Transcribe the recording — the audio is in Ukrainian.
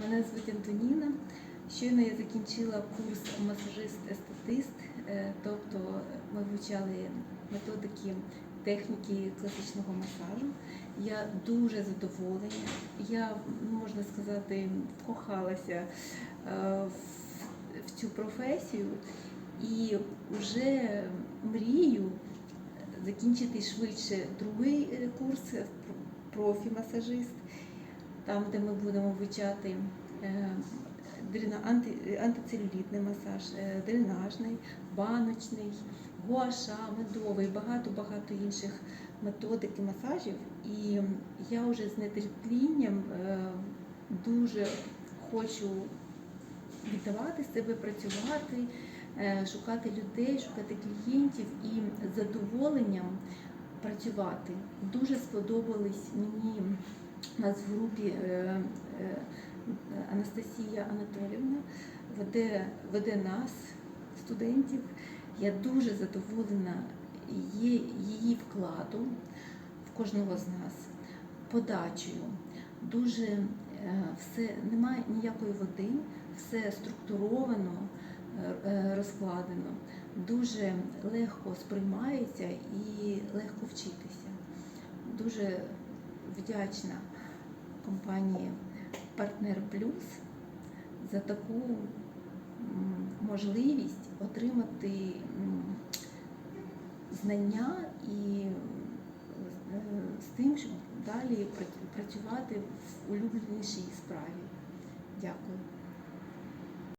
Мене звуть Антоніна. Щойно я закінчила курс масажист-естетист, е, тобто ми вивчали методики техніки класичного масажу. Я дуже задоволена. Я, можна сказати, вкохалася е, в- цю професію і вже мрію закінчити швидше другий е, курс профі-масажист, там, де ми будемо вивчати е, антицелюлітний масаж, е, дренажний, баночний, гуаша, медовий, багато-багато інших методик і масажів. І я вже з нетерпінням е, дуже хочу віддавати себе, працювати, шукати людей, шукати клієнтів і задоволенням працювати. Дуже сподобались мені у нас в групі е, е, Анастасія Анатолівна веде, веде нас, студентів. Я дуже задоволена її, вкладом в кожного з нас, подачею. Дуже е, все, немає ніякої води, все структуровано, розкладено, дуже легко сприймається і легко вчитися. Дуже вдячна компанії Партнер Плюс за таку можливість отримати знання і е, з тим, щоб далі працювати в улюбленішій справі. Дякую.